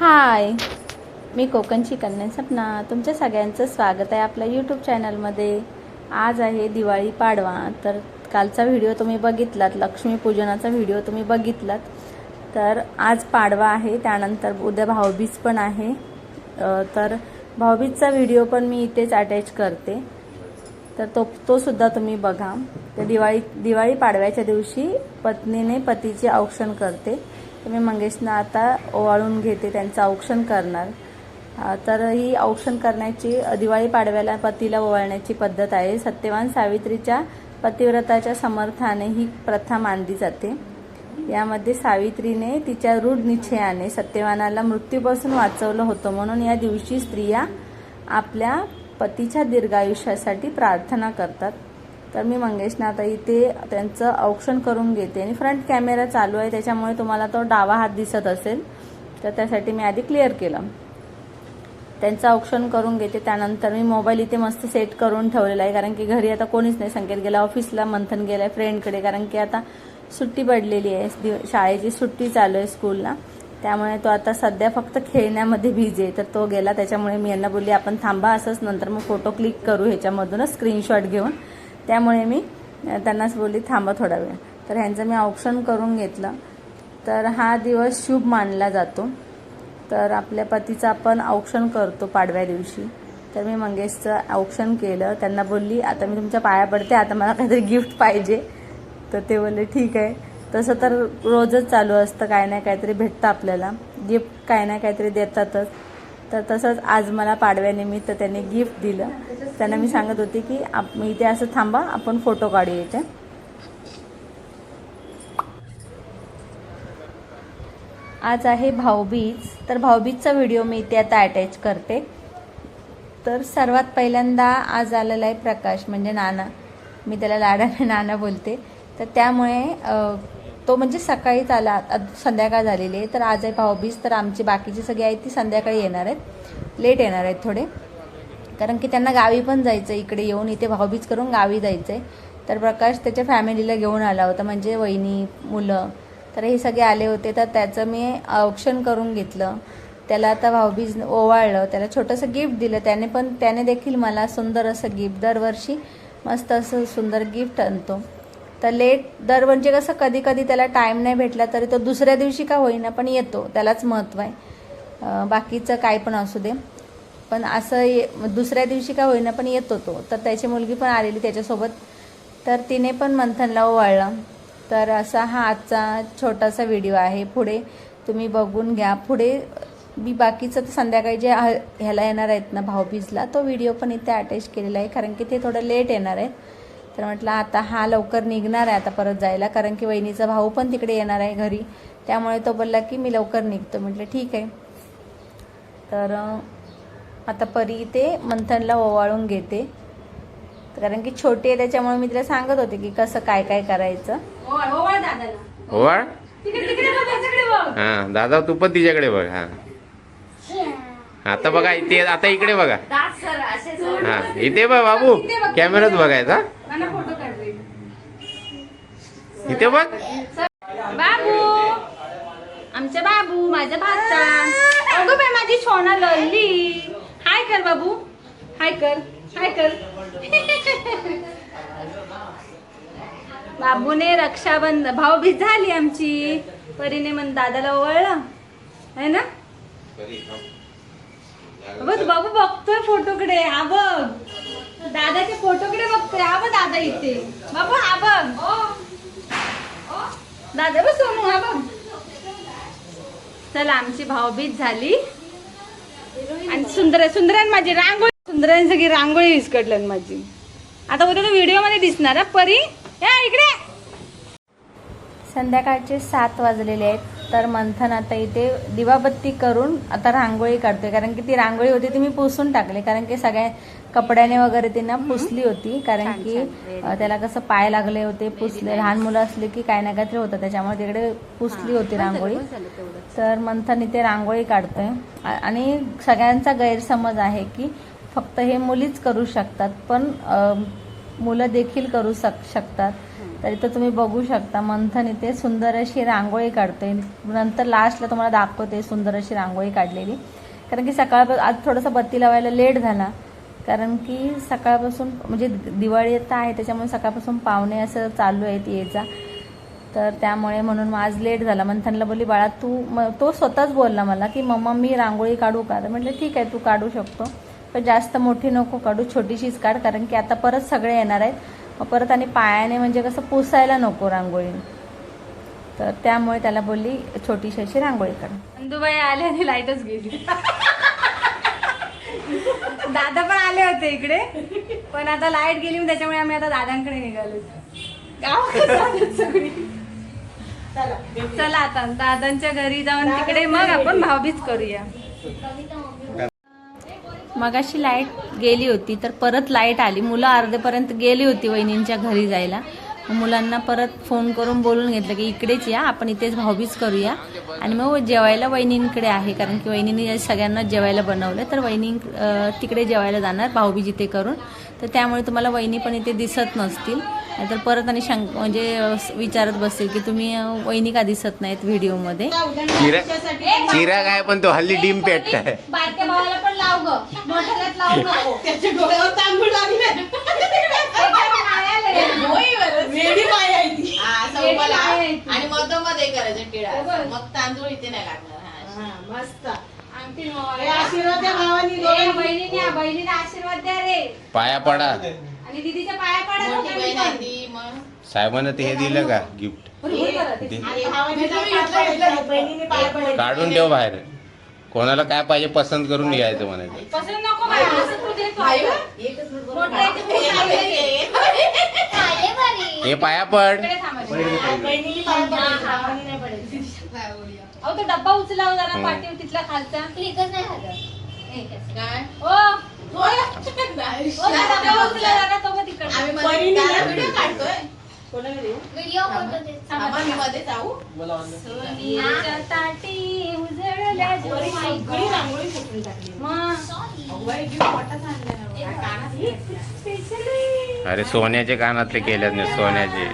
हाय. मी कोकणची कन्या सपना. तुमच्या सगळ्यांचं स्वागत आहे आपल्या यूट्यूब चॅनलमध्ये आज आहे दिवाळी पाडवा. तर कालचा व्हिडिओ तुम्ही बघितलात. लक्ष्मीपूजनाचा व्हिडिओ तुम्ही बघितलात. तर आज पाडवा आहे. त्यानंतर उद्या भाऊबीज पण आहे. तर भाऊबीजचा व्हिडिओ पण मी इथेच अटॅच करते. तर तो तो सुद्धा तुम्ही बघा. तर दिवाळी दिवाळी पाडव्याच्या दिवशी पत्नीने पतीचे औक्षण करते. तर मी मंगेशना आता ओवाळून घेते त्यांचं औक्षण करणार. तर ही औक्षण करण्याची दिवाळी पाडव्याला पतीला ओवाळण्याची पद्धत आहे. सत्यवान सावित्रीच्या पतिव्रताच्या समर्थाने ही प्रथा मानली जाते. यामध्ये सावित्रीने तिच्या रूढ निश्चयाने सत्यवानाला मृत्यूपासून वाचवलं होतं. म्हणून या दिवशी स्त्रिया आपल्या पतीच्या दीर्घायुष्यासाठी प्रार्थना करतात. तर मी मंगेशना आता इथे त्यांचं औक्षण करून घेते. आणि फ्रंट कॅमेरा चालू आहे त्याच्यामुळे तुम्हाला तो डावा हात दिसत असेल. तर त्यासाठी मी आधी क्लिअर केलं. त्यांचं औक्षण करून घेते. त्यानंतर मी मोबाईल इथे मस्त सेट करून ठेवलेला आहे कारण की घरी आता कोणीच नाही. संकेत गेला ऑफिसला मंथन गेलाय फ्रेंडकडे कारण की आता सुट्टी पडलेली आहे. शाळेची सुट्टी चालू आहे स्कूलला त्यामुळे तो आता सध्या फक्त खेळण्यामध्ये बिझी आहे. तर तो गेला त्याच्यामुळे मी यांना बोलली आपण थांबा असंच. नंतर मग फोटो क्लिक करू. ह्याच्यामधूनच स्क्रीनशॉट घेऊन. त्यामुळे मी त्यांनाच बोलली थांबा थोडा वेळ. तर ह्यांचं मी औक्षण करून घेतलं. तर हा दिवस शुभ मानला जातो. तर आपल्या पतीचं आपण औक्षण करतो पाडव्या दिवशी. तर मी मंगेशचं औक्षण केलं. त्यांना बोलली आता मी तुमच्या पाया पडते. आता मला काहीतरी गिफ्ट पाहिजे. तर ते बोलले ठीक आहे. तसं तर रोजच चालू असतं. काय नाही काहीतरी भेटतं आपल्याला. गिफ्ट काय नाही काहीतरी देतातच. तर तसंच आज मला पाडव्यानिमित्त त्यांनी गिफ्ट दिलं. त्यांना मी सांगत होती की आप मी इथे असं थांबा आपण फोटो काढूया इथे. आज आहे भाऊबीज. तर भाऊबीजचा व्हिडिओ मी इथे आता अटॅच करते. तर सर्वात पहिल्यांदा आज आलेला आहे प्रकाश म्हणजे नाना. मी त्याला लाडाने नाना बोलते. तर त्यामुळे तो म्हणजे सकाळीच आला संध्याकाळ झालेली आहे. तर आज आहे भाऊबीज तर आमची बाकीची सगळी आहेत ती संध्याकाळी येणार आहेत. लेट येणार आहेत थोडे. कारण की त्यांना गावी पण जायचं आहे इकडे येऊन इथे भाऊबीज करून गावी जायचं आहे तर प्रकाश त्याच्या फॅमिलीला घेऊन आला होता म्हणजे वहिनी मुलं. तर हे सगळे आले होते तर त्याचं मी औक्षण करून घेतलं. त्याला आता भाऊबीज ओवाळलं त्याला छोटंसं गिफ्ट दिलं. त्याने पण त्याने देखील मला सुंदर असं गिफ्ट दरवर्षी मस्त असं सुंदर गिफ्ट आणतो. तर लेट दर म्हणजे कसं कधी कधी त्याला टाईम नाही भेटला तरी तो दुसऱ्या दिवशी का होईना पण येतो. त्यालाच महत्त्व आहे. बाकीचं काय पण असू दे. पण असं ये- दुसऱ्या दिवशी का होईना पण येतो तो. तर त्याची मुलगी पण आलेली त्याच्यासोबत. तर तिने पण मंथनला ओवाळलं. तर असा हा आजचा छोटासा व्हिडिओ आहे. पुढे तुम्ही बघून घ्या. पुढे मी बाकीचं तर संध्याकाळी जे ह्याला येणार आहेत ना भाऊबीजला तो व्हिडिओ पण इथे अटॅच केलेला आहे. कारण की ते थोडं लेट येणार आहे तर म्हटलं आता हा लवकर निघणार आहे आता परत जायला. कारण की वहिनीचा भाऊ पण तिकडे येणार आहे घरी. त्यामुळे तो बोलला की मी लवकर निघतो. म्हटलं ठीक आहे. तर आता परी ते मंथनला ओवाळून घेते. कारण की छोटी आहे त्याच्यामुळे मी तिला सांगत होते की कसं काय काय करायचं. ओवाळ हा दादा तू पण तिच्याकडे बघ हा. आता बघा इथे आता इकडे बघा. हा इथे बघ बाबू. कॅमेरात बघायचा. इथे बघ. बाबू. आमच्या बाबू माझ्या भाचा. अगं बाई माझी सोना लल्ली हाय कर बाबू. हाय कर हाय कर. बाबूने रक्षाबंधन भाऊबीज झाली आमची. परीने मन दादाला ओवळलं है ना? बघ बाबू बघतोय फोटोकडे. हा बघ. दादाच्या फोटोकडे बघतोय. हा बघ दादा इथे. बाबू हा बघ. दादा बघ सोनू हा बघ. चला आमची भाऊबीज झाली. आणि सुंदर सुंदरान माझी रांगोळी सुंदरान सगळी रांगोळी विस्कटलं माझी. आता उद्या व्हिडिओमध्ये दिसणार परी. या इकडे. संध्याकाळचे सात वाजलेले आहेत. तर मंथन आता इथे दिवाबत्ती करून आता रांगोळी काढतोय. कारण की ती रांगोळी होती ती मी पुसून टाकली. कारण की सगळ्या कपड्याने वगैरे तिनं पुसली होती. कारण की त्याला कसं पाय लागले होते पुसले. लहान मुलं असले की काय ना काहीतरी होतं. त्याच्यामुळे तिकडे पुसली होती रांगोळी. तर मंथन इथे रांगोळी काढतोय. आणि सगळ्यांचा गैरसमज आहे की फक्त हे मुलीच करू शकतात. पण मुलं देखील करू शक शकतात. तर इथं तुम्ही बघू शकता. मंथन इथे सुंदर अशी रांगोळी काढतोय. नंतर लास्टला तुम्हाला दाखवते सुंदर अशी रांगोळी काढलेली. कारण की सकाळपासून आज थोडंसं बत्ती लावायला लेट झाला. कारण की सकाळपासून म्हणजे दिवाळी येत आहे त्याच्यामुळे सकाळपासून पाहुणे असं चालू आहेत यायचा तर त्यामुळे म्हणून मग आज लेट झाला. मंथनला बोलली बाळा तू म तो स्वतःच बोलला मला की मम्मा मी रांगोळी काढू का? तर म्हटलं ठीक आहे तू काढू शकतो. पण जास्त मोठी नको काढू छोटीशीच काढ. कारण की आता परत सगळे येणार आहेत. परत आणि पायाने म्हणजे कसं पुसायला नको रांगोळी. तर त्यामुळे त्याला बोलली छोटीशी अशी रांगोळी काढ. नंदुबाई आले आणि लाईटच गेली. दादा पण आले होते इकडे. पण आता लाइट गेली त्याच्यामुळे आम्ही आता दादांकडे निघालो. सगळी. चला आता दादांच्या घरी जाऊन तिकडे मग आपण भावभीज करूया. मगाशी लाइट गेली होती तर परत लाइट आली. मुलं अर्धेपर्यंत गेली होती वहिनींच्या घरी जायला. मुलांना परत फोन करून बोलून घेतलं की इकडेच या आपण इथेच भाऊबीज करूया. आणि मग जेवायला वहिनींकडे आहे कारण की वहिनीने सगळ्यांना जेवायला बनवलं. तर वहिनी तिकडे जेवायला जाणार भाऊबीज इथे करून. तर त्यामुळे तुम्हाला वहिनी पण इथे दिसत नसतील. नाहीतर परत आणि शंक म्हणजे विचारत बसतील की तुम्ही वहिनी का दिसत नाहीत व्हिडिओमध्ये? चिरा चिरा काय पण तो हल्ली डिम माय आहे. हा. आणि मधोमध हे करायचं टिळा. मग तांदूळ इथे नाही लागणार. मस्त. आंटी आशीर्वाद द्या भावानी दोघांनी. बहिणीने बहिणीला आशीर्वाद द्या रे. पाया पडा. आणि दीदीच्या पाया पडा मोठी दोघांनी बहीण पण. आहे ती मग. साहेबांना ते हे दिलं का गिफ्ट बहिणीने पाय पडायचं. काढून ठेव बाहेर. कोणाला काय पाहिजे पसंत करून घ्यायचं म्हणायचं. पसंत नको बाई, असं तू देतो. आई, आपण. एकच मिनिट बरोबर. मोठं आहे ते खूप चांगलं आहे. हे पाया पड. इकडे थांबायचं. बहिणीने पाय पडायचं, भावानी नाही पडायचं. अहो तो डब्बा उचलाव जरा हम्म. पाठीव तिथला खालचा. काय? ओ. अरे सोन्याचे कानातले केल्यात नाही सोन्याचे.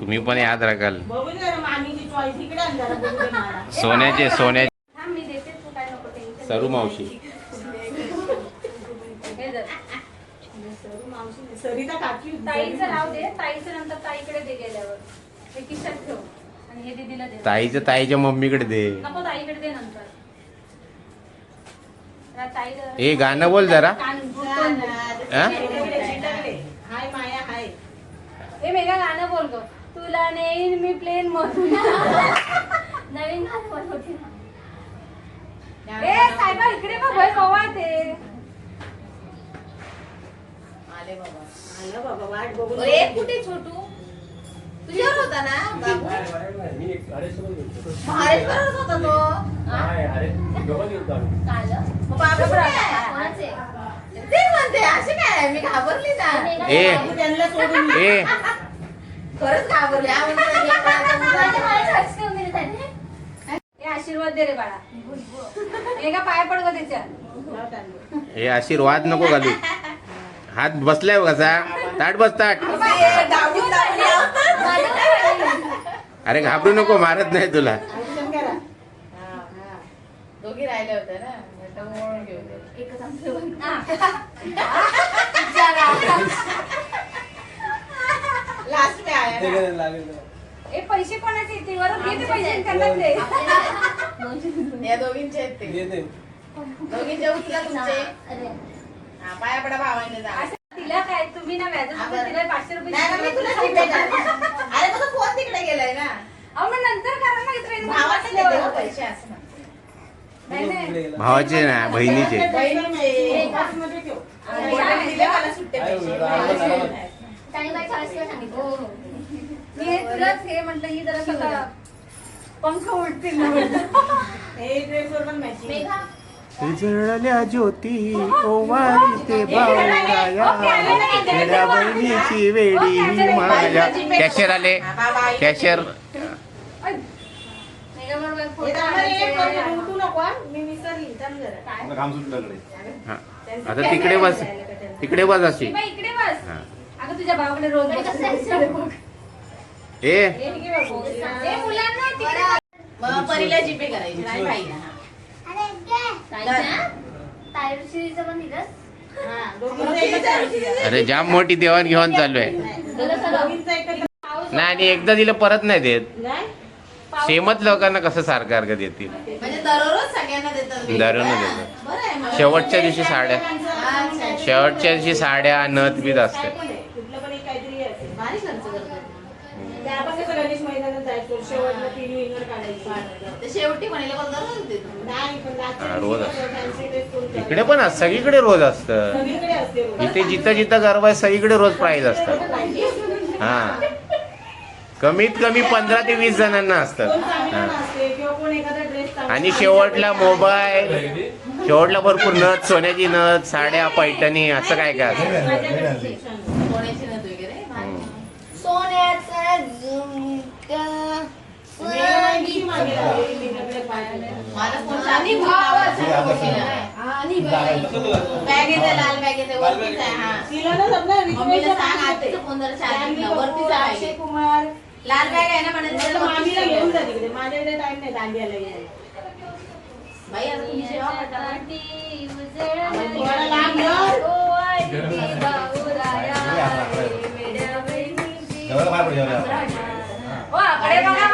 तुम्ही पण याद राखाल. बघू दे जरा मामीची choice इकडे आण जरा, बघू दे मला. सोन्याचे सोन्याचे थांब मी देते तू काय नको टेन्शन सरू मावशी हे धर. सरिता काकी ताईचं नाव दे. ताईचं नंतर ताईकडे दे गेल्यावर. हे किशात ठेव. आणि हे दीदीला दे. ताईचं ताईच्या मम्मीकडे दे. नको ताईकडे दे नंतर. ए गाणं बोल जरा. हा? चिटकले, चिटकले. हाय माया हाय. ए मेघा गाणं बोल ग. तुला नेईन मी प्लेन मधून. नवीन गाणं बोल ए साहेबा इकडे बघ भय कवा ते. आले बाबा. आलं बाबा वाट बघू अरे, कुठे छोटू? तुझ्यावर होता ना बाबू? महाराष्ट्रावरच होता. तो. हा? मग बाबू कुठे आहे? ते म्हणते असे काय? मी घाबरली ना. ए. बाबू त्यांना सोडून ये. ए खरंच घाबरली. हा म्हणतो, हे करायचं मुलाचं. ए आशीर्वाद दे रे बाळा. मेघा पाय पड ग त्याच्या लाव तांदूळ. हे आशीर्वाद नको घालू. हात बसलाय कसा ताट बस ताट. अरे घाबरू नको मारत नाही तुला. औषध करा हा, हा. दोघी राहिले होते ना म्हटलं म्हणून घेऊन दे. लास्ट में आया ना. ए पैसे कोणाचे दोघींचे आहेत ते. दोघींचे उचला तुमचे. पाया पडा भावाने जा असं तिला काय तुम्ही ना बरं. तिला पाचशे रुपये नाही ना, मी तुला दिले. जीपे करते. अरे तुझा फोन तिकडे गेलाय ना अहो मग नंतर करा ना ट्रेन भावाचे देते हो पैसे असं म्हण. नाही नाही भावाचे ना बहिणीचे बहिणीचे. बॉक्समध्ये ठेव. आणि बोटाने दिले मला सुट्टे पैसे हो, हो. मी हे तुलाच हे म्हटलं ही जरा सगळं पंख उडतील ना म्हटलं. हे ड्रेसवर पण उजळल्या ज्योती ओवाळते भावराया खेड्या बहिणीची वेडी ही माया. कॅशियर आले. हा. आता तिकडे बस. तिकडे बस अशी. इकडे बस. हा. अगं तुझ्या भावाकडे रोज. ए. हे मुलांना परीला जीपे करायची. नाही भाईला हा, दोघींचं एकच आहे. अरे जाम मोठी देवाणघेवाण चालू आहे. नाही आणि एकदा दिलं परत नाही देत. नाही? सेमच लोकांना कसं सारखं सारखं देतील? म्हणजे दररोज देतात हा, मग. शेवटच्या दिवशी साड्या. शेवटच्या दिवशी साड्या नथ बीत असते गणेश जायचो शेवटला शेवटी पण हा, रोज करून इकडे पण असतं सगळीकडे रोज असतं. असते. इथे जिथं जिथं गरबा आहे सगळीकडे रोज प्राईज असतात हा. कमीत कमी पंधरा ते वीस जणांना असतात हा. आणि शेवटला मोबाईल शेवटला भरपूर नथ सोन्याची नथ साड्या पैठणी असं काय काय असतं. बॅग येते लाल बॅग येते वरतीच आहे हा. ना मम्मीला सांग वरतीच आहे. कुमार. लाल बॅग आहे त्याला मामीला वरतीच घेऊन आहे. जा तिकडे. माझ्याकडे टाइम नाही दांडियाला यायला. बाई आता तुम्ही जेव्हा करता थोडा लांब धर.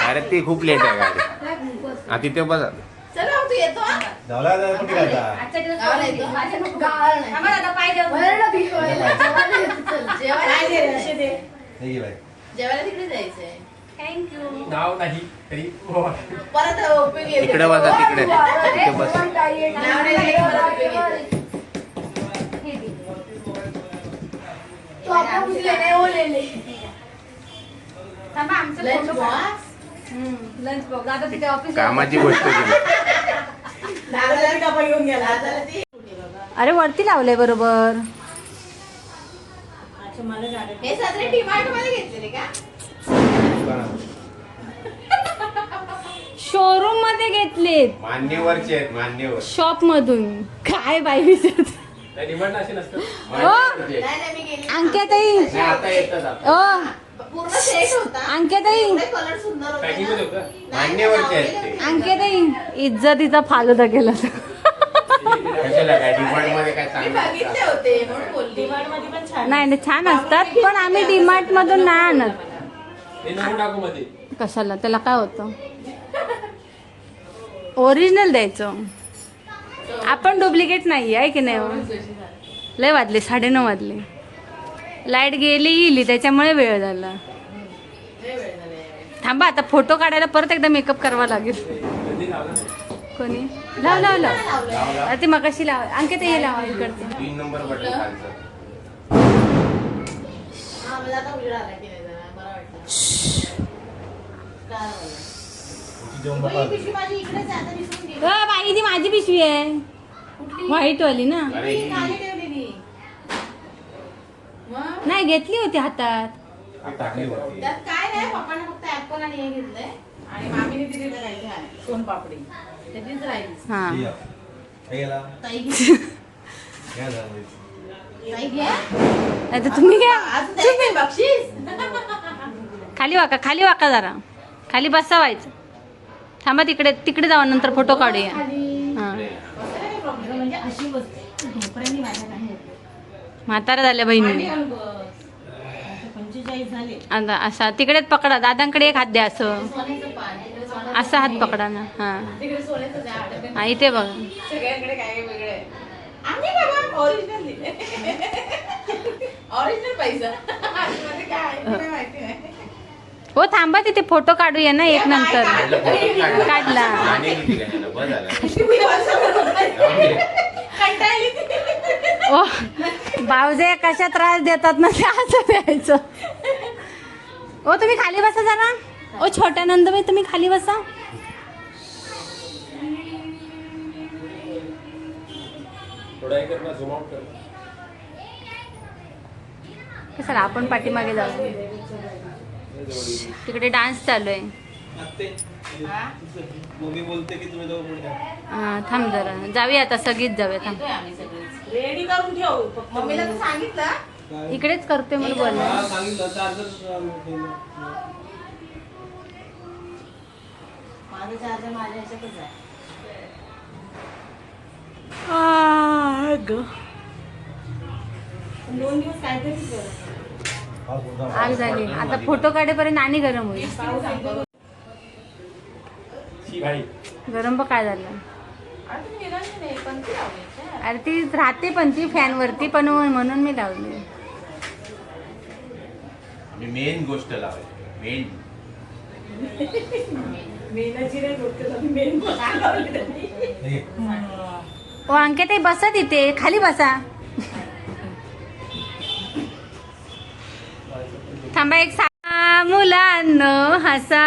अरे ती खूप लेट आहे गाडी. हा तिथे बस चल भाऊ, तू येतो हा? गावाला येतो. जेवायला काय दे रे, असे दे. जेवायला तिकडे जायचंय. नाव नाही तरी परत उपयोगी येते. इकडे बसा तिकडे. बस. नाव नाही दिलं की परत उपयोगी येते. लंच बॉक्स लंच बॉक्स आता तिथे ऑफिस कामाची गोष्ट केली. अरे वरती लावलंय बरोबर. अच्छा मला गाडी हे सगळे डिमार्टमध्ये घेतलेले का? शोरूममध्ये घेतलेत. मान्यवरचे आहेत मान्यवर. शॉप मधून. काय बाई विचारत डिमांड असे नसतं. मान्यवरचे. नाही नाही मी गेली. अंक्याताई नाही, आता येतात आता. ओ पूर्ण सेट होता. अंक्याताई. अंक्याताई इज्जतीचा फालुदा केला कशाला काय डिमांडमध्ये काय मी चांगलं बघितले होते म्हणून बोलली. डिमांडमध्ये पण छान नाही नाही छान असतात पण आम्ही डीमार्ट मधून नाही आणत. कशाला त्याला काय होतं? ओरिजिनल द्यायचं. आपण डुप्लिकेट नाही आहे की नाही? लय वाजले साडेनऊ वाजले. लाइट गेली गेली त्याच्यामुळे वेळ झाला. थांबा आता फोटो काढायला परत एकदा मेकअप करावा लागेल. कोणी? लाव लाव लाव. आता ते मगाशी लाव. अंकित ये लावा इकडचं तीन नंबर बटन खालचं हा मला आता उजेड आला की नाही जरा बरं वाटलं. काय बोलला? बाई, पिशवी माझी इकडेच आहे, आता विसरून गेली. अ, बाई ती माझी पिशवी आहे. व्हाईट वाली ना. नाही घेतली होती हातात. ही काय नाही पप्पाने फक्त ऍपल आणि हे घेतलंय. आणि मामीने दिलेलं काय घ्या सोनपापडी त्याचीच राहिली. हा. तुम्ही घ्या. बक्षीस. खाली वाका खाली वाका जरा. खाली बसा व्हायचं थांबा तिकडे तिकडे जावा नंतर फोटो काढूया. हा. म्हणजे माझ्या नाही म्हातारा झाल्या बहिणी आता असा तिकडेच पकडा दादांकडे एक हात द्या असं. असा हात पकडा ना हा. इथे बघा. ओरिजिनल पैसा. हो थांबा तिथे फोटो काढूया ना एक नंतर. काढला, ओ भाऊजे कशा त्रास देतात ना ते असं द्यायचं. ओ तुम्ही खाली बसा जरा. ओ छोट्या नंदबाई तुम्ही खाली बसा. सर आपण पाठीमागे जाऊ. तिकडे डान्स चालू आहे. हा? मम्मी बोलते की तुम्ही दोघं पुढे जा. हा, थांब जरा. जाऊया आता सगळीच जाऊया थांब. इकडेच करते मला बोल सांगितलं. चार्जर माझं चार्जर माझ्या ह्याच्यातच आहे. दोन दिवस काहीतरीच करा. आग झाली. आता फोटो काढेपर्यंत आणि गरम होईल. गरम बघ काय झालं? अरे ती लावली राहते पण ती फॅन वरती पण म्हणून मी लावली. मेन गोष्ट लावायची. मेन मेन लावली. ओ अंकित ते बसा तिथे. खाली बसा. थांबा एक सा मुलांनो हसा.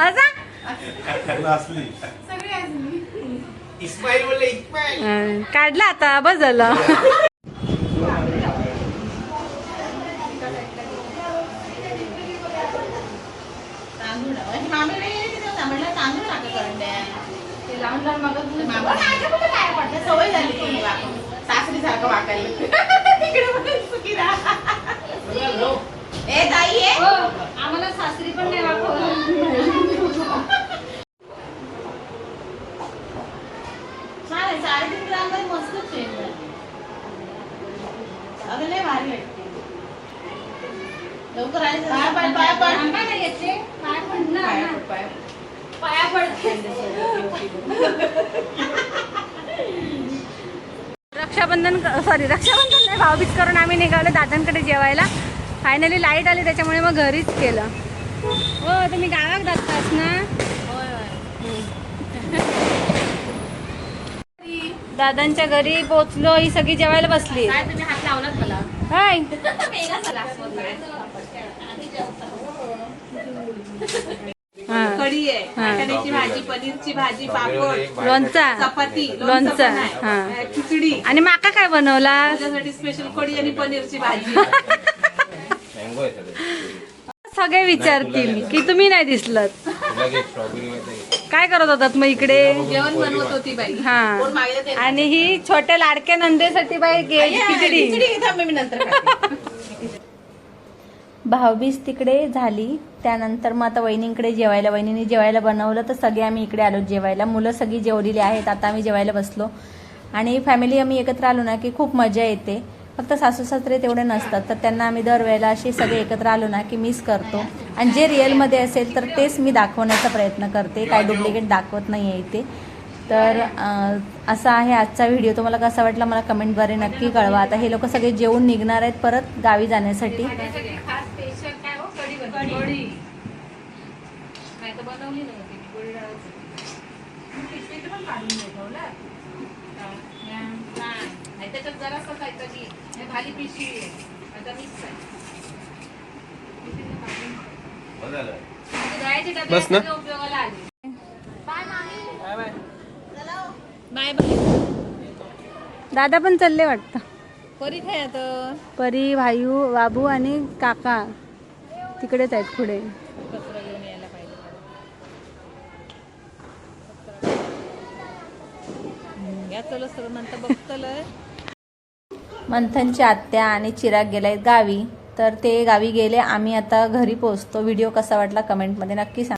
हसा? काढला आता सवय झाली सासरी सारखं वाकायला. तिकडे सुखी राहा ए ताई ये आम्हाला सासरी पण नाही छान आहे साडेतीन ग्राममध्ये मस्त चेंज अगं लय भारी वाटते. लवकर आली पाया पड पाया पड. पाया पड पाया पड. रक्षाबंधन सॉरी रक्षाबंधन नाही भाऊबीज करून आम्ही निघालो दादांकडे जेवायला. फायनली लाइट आली त्याच्यामुळे मग घरीच केलं. हो तुम्ही गावात जातास ना? दादांच्या घरी पोचलो ही सगळी जेवायला बसली. हात लावलात मला? हा. कढी आहे. हा. भाजी पनीरची भाजी पापड. लोणचा. चपाती लोणचं. हा. खिचडी. आणि माका काय बनवला त्याच्यासाठी स्पेशल कढी आणि पनीरची भाजी. आहे सगळे सगळे विचारतील की तुम्ही नाही दिसलत. तुला घे स्ट्रॉबेरी मध्ये. काय करत होतात मग इकडे? जेवण बनवत होती बाई. हा. कोण मागेल ते? आणि ही छोट्या लाडक्या नंदेसाठी बाई गे- खिचडी. खिचडी थांब मी नंतर खाते. भाऊबीज तिकडे झाली. त्यानंतर मग आता वहिनींकडे जेवायला वहिनीने जेवायला बनवलं तर सगळे आम्ही इकडे आलो जेवायला. मुलं सगळी जेवलेली आहेत आता आम्ही जेवायला बसलो. आणि फॅमिली आम्ही एकत्र आलो ना की खूप मजा येते. फक्त सासू सासरे तेवढे नसतात. तर त्यांना आम्ही दरवेळेला असे सगळे एकत्र आलो ना की मिस करतो. आणि जे रिअलमध्ये असेल तर तेच मी दाखवण्याचा प्रयत्न करते. काय डुप्लिकेट दाखवत नाही आहे इथे. तर असा आहे आजचा व्हिडिओ तुम्हाला कसा वाटला मला कमेंटद्वारे नक्की कळवा. आता हे लोक सगळे जेवून निघणार आहेत परत गावी जाण्यासाठी. त्याच्यात जरासं काहीतरी खाली पिशवी आहे. आता मिक्स आहे बस ना. उपयोगाला आली. दादा पण चालले वाटतं. परी काय आता? परी भायू बाबू आणि काका. तिकडेच आहेत पुढे. कचरा घेऊन यायला पाहिजे या चलो सर नंतर बघतलंय मंथनची आत्या आणि चिराग गेलाय गावी. तर ते गावी गेले. आम्ही आता घरी पोहोचतो. व्हिडिओ कसा वाटला कमेंटमध्ये नक्की सांगा.